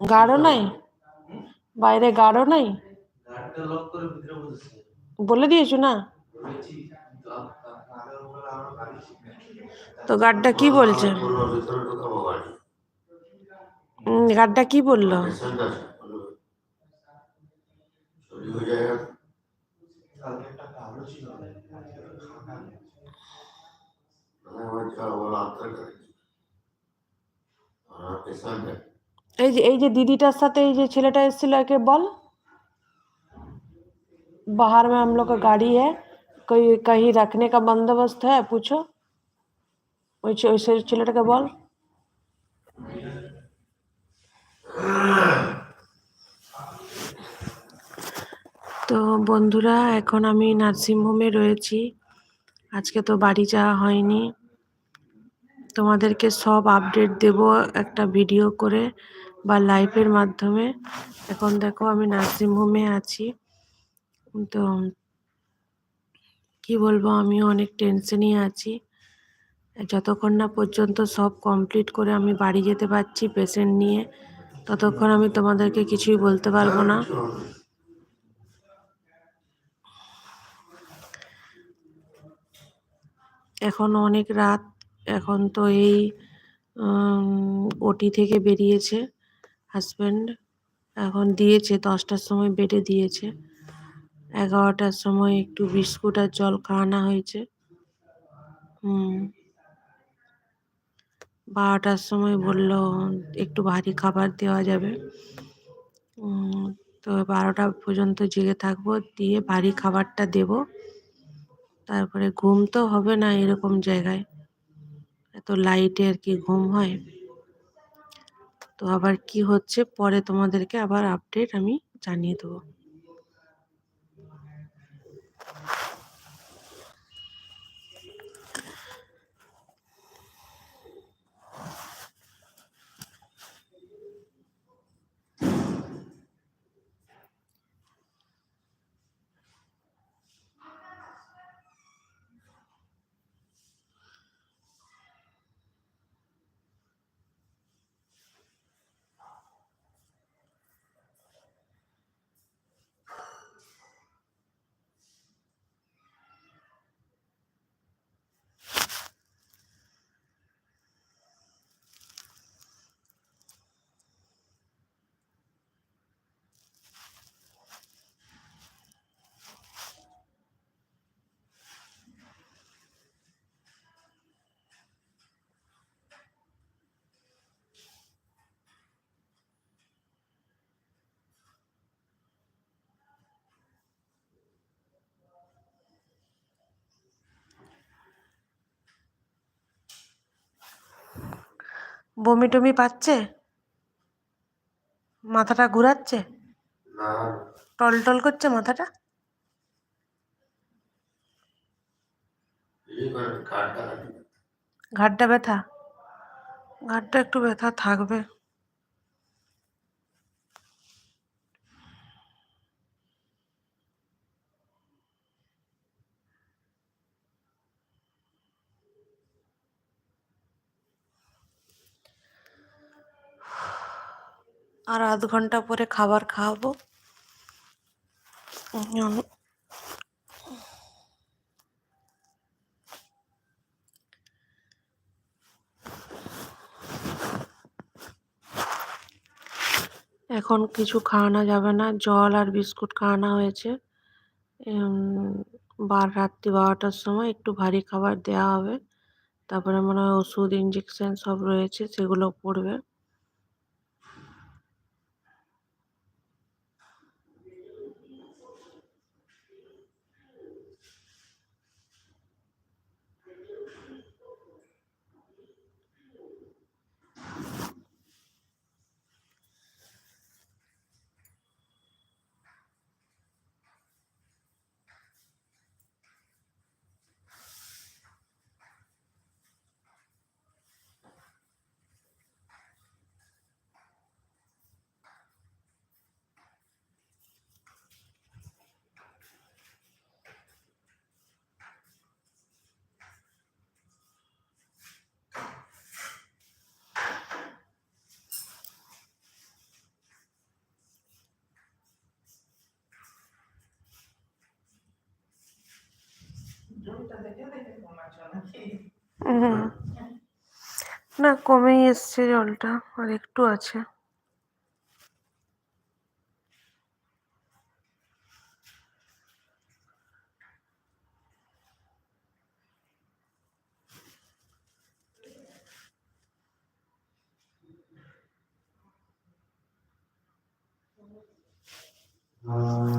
গাঢ় নাই? বাইরে গাঢ় নাই? বলে দিয়েছ না? তো গার্ডটা কি বলছে? গার্ডটা কি বলল পেশেন্ট আছে বলল চুরি হয়ে যায় কালকে একটা কালো ছিল না, আজকে তো খাতা নেই। মানে আমার যা বলো আত্মার গাড়ি আর পেশেন্ট এই যে এই যে দিদিটার সাথে এই যে ছেলেটা এসেছিল একে বল बाहर में हम लोग का गाड़ी है कोई कहीं रखने का बंदोबस्त है पूछो ওই ছে- ওই ছে- ছেলেটাকে বল তো বন্ধুরা এখন আমি নার্সিংহোমে রয়েছি আজকে তো বাড়ি যাওয়া হয়নি তোমাদেরকে সব আপডেট দেব একটা ভিডিও করে বা লাইভের মাধ্যমে। এখন দেখো আমি নার্সিংহোমে আছি। তো কি বলব আমি অনেক টেনশনই আছি। যতক্ষণ না পর্যন্ত সব কমপ্লিট করে আমি বাড়ি যেতে পারছি পেশেন্ট নিয়ে, ততক্ষণ আমি তোমাদেরকে কিছুই বলতে পারব না। এখন অনেক রাত। এখন তো এই ওটি থেকে বেরিয়েছে হাজব্যান্ড এখন দিয়েছে, দশটার সময় বেডে দিয়েছে। এগারোটার সময় একটু বিস্কুট আর জল খাওয়ানো হয়েছে। বারোটার সময় বলল, একটু ভারী খাবার দেওয়া যাবে। তো বারোটা পর্যন্ত জেগে থাকব, দিয়ে ভারী খাবারটা দেব। তারপরে ঘুম তো হবে না এরকম জায়গায়। এত লাইটে আর কি ঘুম হয়। তো আবার কি হচ্ছে? পরে তোমাদেরকে আবার আপডেট আমি জানিয়ে দেবো। বমি টমি পাচ্ছে? মাথাটা ঘুরাচ্ছে? টল টল করছে মাথাটা? ঘাটটা ব্যথা? ঘাটটা একটু ব্যথা থাকবে। আর আধ ঘণ্টা পরে খাবার খাওয়াবো। এখন কিছু খাওয়ানো যাবে না। জল আর বিস্কুট খাওয়ানো হয়েছে। বার রাত্রি বারোটার সময় একটু ভারী খাবার দেওয়া হবে। তারপরে মনে হয় ওষুধ ইঞ্জেকশন সব রয়েছে, সেগুলো পড়বে। না কমেই এসছে জলটা আর একটু আছে। আহ,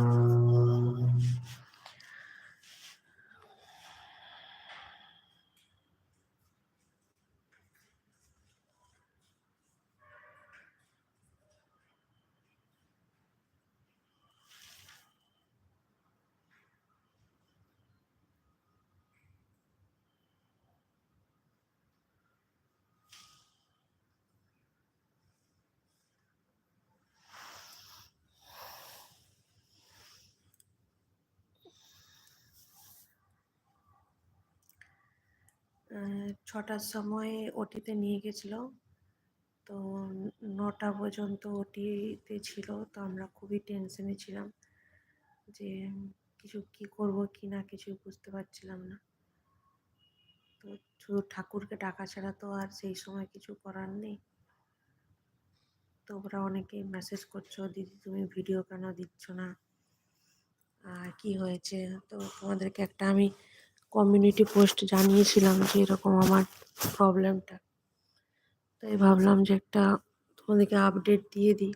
ছটার সময় ওটিতে নিয়ে গেছিল। তো নটা পর্যন্ত ওটিতে ছিল। তো আমরা খুবই টেনশনে ছিলাম যে কিছু কি করব, কি না কিছুই বুঝতে পারছিলাম না। তো শুধু ঠাকুরকে ডাকা ছাড়া তো আর সেই সময় কিছু করার নেই। তোমরা অনেকেই মেসেজ করছ, দিদি, তুমি ভিডিও কেন দিচ্ছ না? আর কি হয়েছে? তো তোমাদেরকে একটা আমি কমিউনিটি পোস্ট জানিয়েছিলাম যে এরকম আমার প্রবলেমটা তাই ভাবলাম যে একটা তোমাদেরকে আপডেট দিয়ে দিই।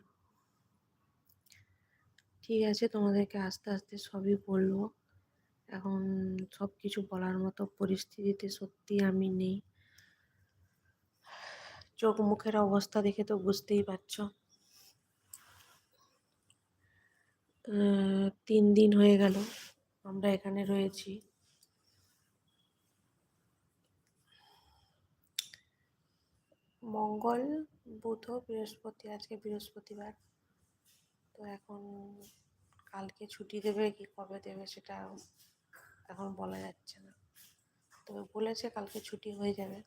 ঠিক আছে, তোমাদেরকে আস্তে আস্তে সবই বলব। এখন সব কিছু বলার মতো পরিস্থিতিতে সত্যি আমি নেই। চোখ মুখের অবস্থা দেখে তো বুঝতেই পারছ। তিন দিন হয়ে গেল, আমরা এখানে রয়েছি। মঙ্গল, বুধ, বৃহস্পতি, আজকে বৃহস্পতিবার। তো এখন কালকে ছুটি দেবে, কি কবে দেবে সেটা এখন বলা যাচ্ছে না। তবে বলেছে কালকে ছুটি হয়ে যাবে।